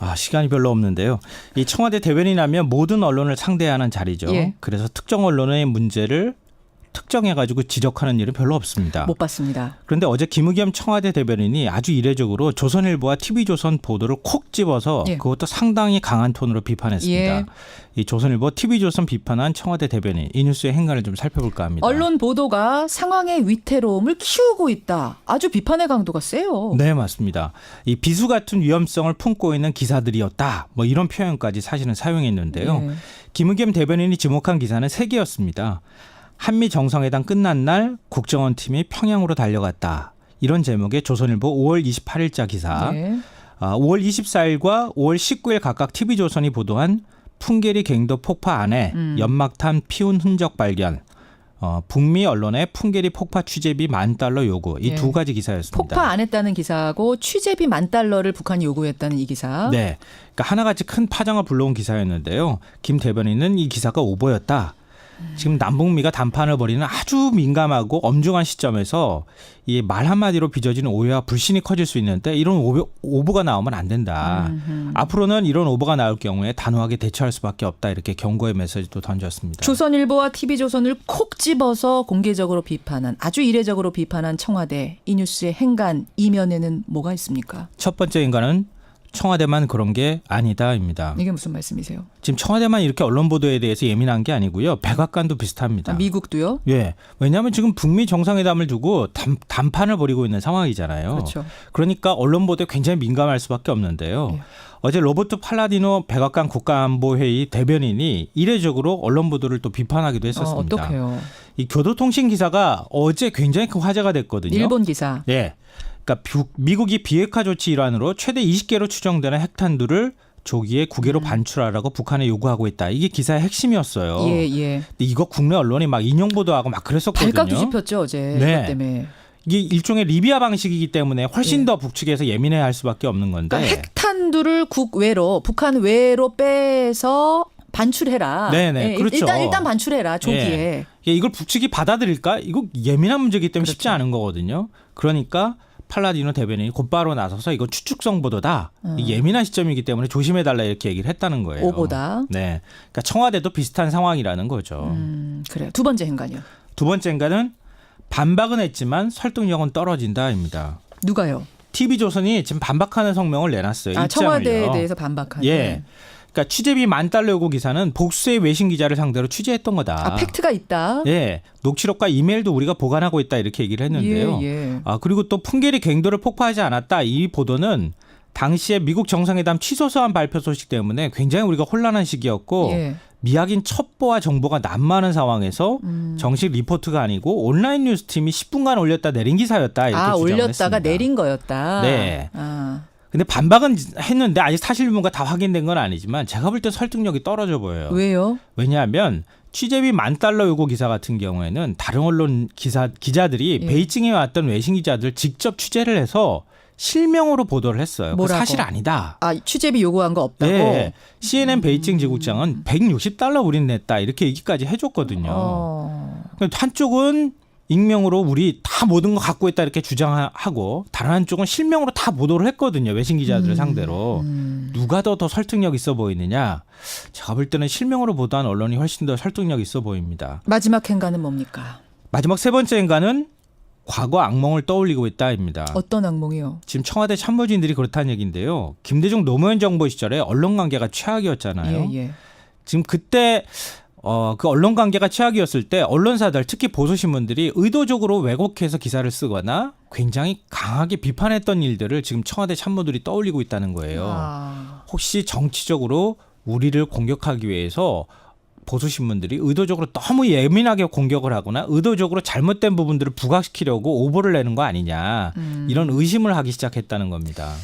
아, 시간이 별로 없는데요. 이 청와대 대변인 하면 모든 언론을 상대하는 자리죠. 예. 그래서 특정 언론의 문제를 특정해가지고 지적하는 일은 별로 없습니다. 못 봤습니다. 그런데 어제 김의겸 청와대 대변인이 아주 이례적으로 조선일보와 TV조선 보도를 콕 집어서 예. 그것도 상당히 강한 톤으로 비판했습니다. 예. 이 조선일보, TV조선 비판한 청와대 대변인 이 뉴스의 행간을 좀 살펴볼까 합니다. 언론 보도가 상황의 위태로움을 키우고 있다. 아주 비판의 강도가 세요. 네, 맞습니다. 이 비수 같은 위험성을 품고 있는 기사들이었다. 뭐 이런 표현까지 사실은 사용했는데요. 예. 김의겸 대변인이 지목한 기사는 세 개였습니다. 한미 정상회담 끝난 날 국정원 팀이 평양으로 달려갔다. 이런 제목의 조선일보 5월 28일자 기사. 예. 아, 5월 24일과 5월 19일 각각 TV조선이 보도한 풍계리 갱도 폭파 안에 음. 연막탄 피운 흔적 발견. 어, 북미 언론의 풍계리 폭파 취재비 만 달러 요구 이 예. 두 가지 기사였습니다. 폭파 안 했다는 기사하고 취재비 만 달러를 북한이 요구했다는 이 기사. 네. 그러니까 하나같이 큰 파장을 불러온 기사였는데요. 김 대변인은 이 기사가 오보였다. 지금 남북미가 단판을 벌이는 아주 민감하고 엄중한 시점에서 이 말 한마디로 빚어지는 오해와 불신이 커질 수 있는데 이런 오보, 오보 가 나오면 안 된다. 음흠. 앞으로는 이런 오보가 나올 경우에 단호하게 대처할 수밖에 없다. 이렇게 경고의 메시지도 던졌습니다. 조선일보와 TV조선을 콕 집어서 공개적으로 비판한 아주 이례적으로 비판한 청와대 이 뉴스의 행간 이면에는 뭐가 있습니까? 첫 번째 인간은 청와대만 그런 게 아니다입니다. 이게 무슨 말씀이세요? 지금 청와대만 이렇게 언론 보도에 대해서 예민한 게 아니고요. 백악관도 비슷합니다. 아, 미국도요? 예. 왜냐하면 지금 북미 정상회담을 두고 단, 단판을 벌이고 있는 상황이잖아요. 그렇죠. 그러니까 언론 보도에 굉장히 민감할 수밖에 없는데요. 예. 어제 로버트 팔라디노 백악관 국가안보회의 대변인이 이례적으로 언론 보도를 또 비판하기도 어, 했었습니다. 어떡해요? 이 교도통신 기사가 어제 굉장히 큰 화제가 됐거든요. 일본 기사. 예. 그러니까 비- 미국이 비핵화 조치 일환으로 최대 20개로 추정되는 핵탄두를 조기에 국외로 반출하라고 북한에 요구하고 있다. 이게 기사의 핵심이었어요. 음. 예, 예. 근데 이거 국내 언론이 막 인용 보도하고 막 그랬었거든요. 발칵 뒤집혔죠, 어제. 네. 때문에. 이게 일종의 리비아 방식이기 때문에 훨씬 예. 더 북측에서 예민해 할 수밖에 없는 건데. 그러니까 핵탄두를 국외로 북한 외로 빼서 반출해라. 네네, 예, 그렇죠. 일단 일단 반출해라 조기에. 예. 이걸 북측이 받아들일까? 이거 예민한 문제이기 때문에 쉽지 그렇죠. 않은 거거든요. 그러니까 팔라디노 대변인이 곧바로 나서서 이거 추측성 보도다. 이 예민한 시점이기 때문에 조심해 달라 이렇게 얘기를 했다는 거예요. 음. 오보다. 네. 그러니까 청와대도 비슷한 상황이라는 거죠. 음, 그래요. 두 번째 행간이요. 두 번째인가는 반박은 했지만 설득력은 떨어진다입니다. 누가요? TV조선이 지금 반박하는 성명을 내놨어요. 아. 청와대에 대해서 반박하는. 예. 그러니까 취재비 만 달러 요구 기사는 복수의 외신 기자를 상대로 취재했던 거다. 아, 팩트가 있다. 예. 녹취록과 이메일도 우리가 보관하고 있다 이렇게 얘기를 했는데요. 예, 예. 아, 그리고 또 풍계리 갱도를 폭파하지 않았다. 이 보도는 당시에 미국 정상회담 취소 소한 발표 소식 때문에 굉장히 우리가 혼란한 시기였고 예. 미약인 첩보와 정보가 난무하는 상황에서 음. 정식 리포트가 아니고 온라인 뉴스팀이 10분간 올렸다 내린 기사였다 이렇게 아, 주장을 올렸다가 했습니다. 내린 거였다. 네. 아. 근데 반박은 했는데 아직 사실 유무가 다 확인된 건 아니지만 제가 볼 때 설득력이 떨어져 보여요. 왜요? 왜냐하면 취재비 만 달러 요구 기사 같은 경우에는 다른 언론 기사 기자들이 예. 베이징에 왔던 외신 기자들 직접 취재를 해서 실명으로 보도를 했어요. 그? 사실 아니다. 아, 취재비 요구한 거 없다고? 네. CNN 베이징 지국장은 160달러 우린 냈다 이렇게 얘기까지 해줬거든요. 어. 그러니까 한쪽은 익명으로 우리 다 모든 거 갖고 있다 이렇게 주장하고 다른 한쪽은 실명으로 다 보도를 했거든요. 외신 기자들을 상대로. 음. 누가 더 더 설득력 있어 보이느냐? 제가 볼 때는 실명으로 보도한 언론이 훨씬 더 설득력 있어 보입니다. 마지막 행간은 뭡니까? 마지막 세 번째 인간은 과거 악몽을 떠올리고 있다입니다. 어떤 악몽이요? 지금 청와대 참모진들이 그렇다는 얘기인데요. 김대중 노무현 정부 시절에 언론 관계가 최악이었잖아요. 예, 예. 지금 그때 어, 그 언론 관계가 최악이었을 때 언론사들 특히 보수 신문들이 의도적으로 왜곡해서 기사를 쓰거나 굉장히 강하게 비판했던 일들을 지금 청와대 참모들이 떠올리고 있다는 거예요. 아. 혹시 정치적으로 우리를 공격하기 위해서 보수 신문들이 의도적으로 너무 예민하게 공격을 하거나 의도적으로 잘못된 부분들을 부각시키려고 오보를 내는 거 아니냐 음. 이런 의심을 하기 시작했다는 겁니다.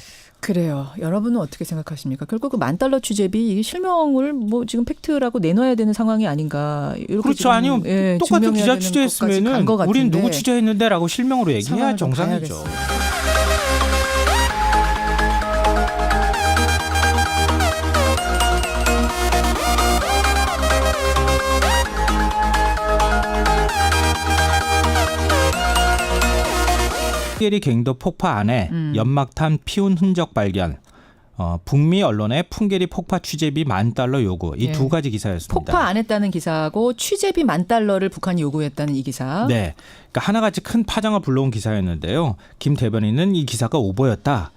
그래요. 여러분은 어떻게 생각하십니까? 결국 그만 달러 취재비 이게 실명을 뭐 지금 팩트라고 내놔야 되는 상황이 아닌가? 이렇게 그렇죠. 아니면 예, 똑같은 기자 취재했으면은 우린. 누구 취재했는데라고 실명으로 얘기해야 정상이죠. 풍계리 갱도 폭파 안에 음. 연막탄 피운 흔적 발견. 어, 북미 언론의 풍계리 폭파 취재비 만 달러 요구 이 예. 두 가지 기사였습니다. 폭파 안 했다는 기사하고 취재비 만 달러를 북한이 요구했다는 이 기사. 네, 그러니까 하나같이 큰 파장을 불러온 기사였는데요. 김 대변인은 이 기사가 오보였다.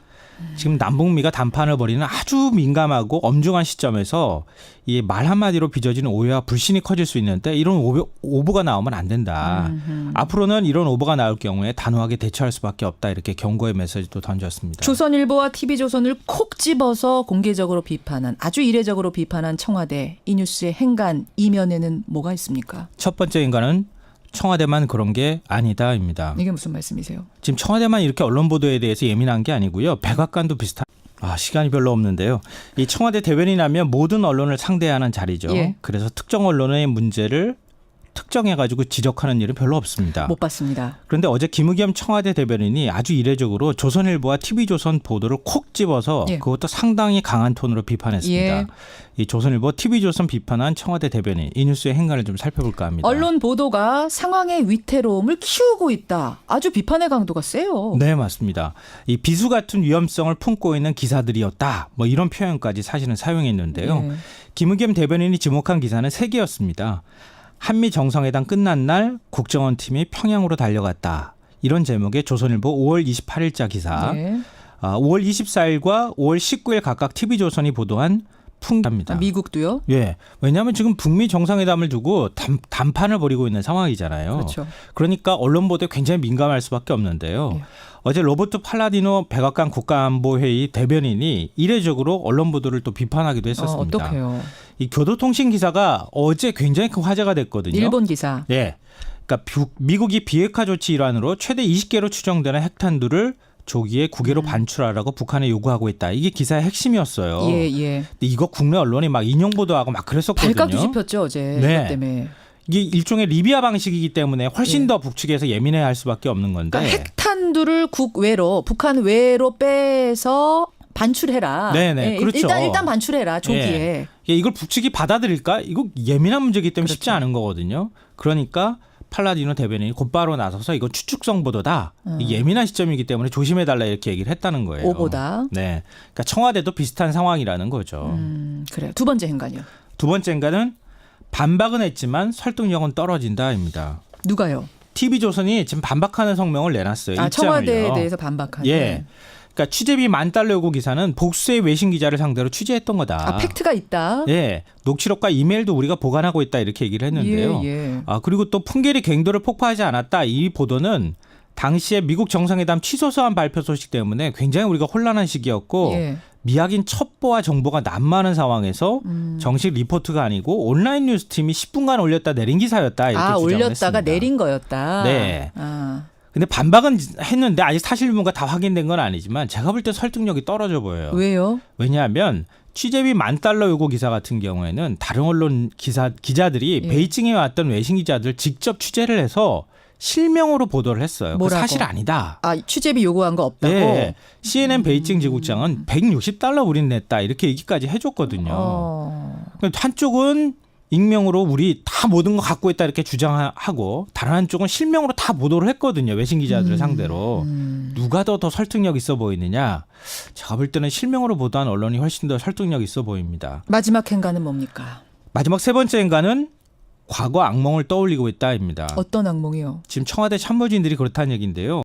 지금 남북미가 담판을 벌이는 아주 민감하고 엄중한 시점에서 이 말 한마디로 빚어지는 오해와 불신이 커질 수 있는데 이런 오보, 오보 가 나오면 안 된다. 음흠. 앞으로는 이런 오보가 나올 경우에 단호하게 대처할 수밖에 없다. 이렇게 경고의 메시지도 던졌습니다. 조선일보와 TV조선을 콕 집어서 공개적으로 비판한 아주 이례적으로 비판한 청와대 이 뉴스의 행간 이면에는 뭐가 있습니까? 첫 번째 인간은 청와대만 그런 게 아니다입니다. 이게 무슨 말씀이세요? 지금 청와대만 이렇게 언론 보도에 대해서 예민한 게 아니고요. 백악관도 비슷한. 아 시간이 별로 없는데요. 이 청와대 대변인하면 모든 언론을 상대하는 자리죠. 예. 그래서 특정 언론의 문제를 특정해가지고 지적하는 일은 별로 없습니다. 못 봤습니다. 그런데 어제 김의겸 청와대 대변인이 아주 이례적으로 조선일보와 TV조선 보도를 콕 집어서 예. 그것도 상당히 강한 톤으로 비판했습니다. 예. 이 조선일보, TV조선 비판한 청와대 대변인 이 뉴스의 행간을 좀 살펴볼까 합니다. 언론 보도가 상황의 위태로움을 키우고 있다. 아주 비판의 강도가 세요. 네, 맞습니다. 이 비수 같은 위험성을 품고 있는 기사들이었다. 뭐 이런 표현까지 사실은 사용했는데요. 예. 김의겸 대변인이 지목한 기사는 세 개였습니다. 한미 정상회담 끝난 날 국정원 팀이 평양으로 달려갔다. 이런 제목의 조선일보 5월 28일자 기사, 네. 아, 5월 24일과 5월 19일 각각 TV조선이 보도한 풍입니다. 아, 미국도요? 예, 왜냐하면 지금 북미 정상회담을 두고 담, 담판을 벌이고 있는 상황이잖아요. 그렇죠. 그러니까 언론 보도에 굉장히 민감할 수밖에 없는데요. 예. 어제 로버트 팔라디노 백악관 국가안보회의 대변인이 이례적으로 언론 보도를 또 비판하기도 어, 했었습니다. 어떡해요. 이 교도통신 기사가 어제 굉장히 큰 화제가 됐거든요. 일본 기사. 예. 그러니까 비- 미국이 비핵화 조치 일환으로 최대 20개로 추정되는 핵탄두를 조기에 국외로 반출하라고 북한에 요구하고 있다. 이게 기사의 핵심이었어요. 음. 예, 예. 근데 이거 국내 언론이 막 인용 보도하고 막 그랬었거든요. 발칵 뒤집혔죠, 어제. 네. 때문에. 이게 일종의 리비아 방식이기 때문에 훨씬 예. 더 북측에서 예민해야 할 수밖에 없는 건데. 그러니까 핵탄두를 국외로 북한 외로 빼서 반출해라. 네네, 예, 그렇죠. 일단 일단 반출해라 조기에. 예, 이걸 북측이 받아들일까? 이거 예민한 문제이기 때문에 쉽지 그렇죠. 않은 거거든요. 그러니까 팔라디노 대변인이 곧바로 나서서 이건 추측성 보도다. 이 예민한 시점이기 때문에 조심해 달라 이렇게 얘기를 했다는 거예요. 음. 오보다. 네. 그러니까 청와대도 비슷한 상황이라는 거죠. 음, 그래요. 두 번째 행간이요. 두 번째인가는 반박은 했지만 설득력은 떨어진다입니다. 누가요? TV조선이 지금 반박하는 성명을 내놨어요. 아, 청와대에. 대해서 반박하는. 예. 그러니까 취재비 만 달러 요구 기사는 복수의 외신 기자를 상대로 취재했던 거다. 아, 팩트가 있다. 예, 녹취록과 이메일도 우리가 보관하고 있다 이렇게 얘기를 했는데요. 예, 예. 아 그리고 또 풍계리 갱도를 폭파하지 않았다 이 보도는 당시에 미국 정상회담 취소 소한 발표 소식 때문에 굉장히 우리가 혼란한 시기였고 예. 미약인 첩보와 정보가 난무하는 상황에서 음. 정식 리포트가 아니고 온라인 뉴스 팀이 10분간 올렸다 내린 기사였다 이렇게 아, 주장을 올렸다가 했습니다. 내린 거였다. 네. 아. 근데 반박은 했는데 아직 사실 유무가 다 확인된 건 아니지만 제가 볼 때 설득력이 떨어져 보여요. 왜요? 왜냐하면 취재비 만 달러 요구 기사 같은 경우에는 다른 언론 기사 기자들이 예. 베이징에 왔던 외신 기자들 직접 취재를 해서 실명으로 보도를 했어요. 그? 사실 아니다. 아, 취재비 요구한 거 없다고. 예. CNN 베이징 지국장은 160달러 우린 냈다 이렇게 얘기까지 해줬거든요. 어. 그러니까 한쪽은 익명으로 우리 다 모든 거 갖고 있다 이렇게 주장하고 다른 한쪽은 실명으로 다 보도를 했거든요. 외신 기자들을 상대로. 음. 누가 더 더 설득력 있어 보이느냐? 제가 볼 때는 실명으로 보도한 언론이 훨씬 더 설득력 있어 보입니다. 마지막 행간은 뭡니까? 마지막 세 번째 인간은 과거 악몽을 떠올리고 있다입니다. 어떤 악몽이요? 지금 청와대 참모진들이 그렇다는 얘기인데요.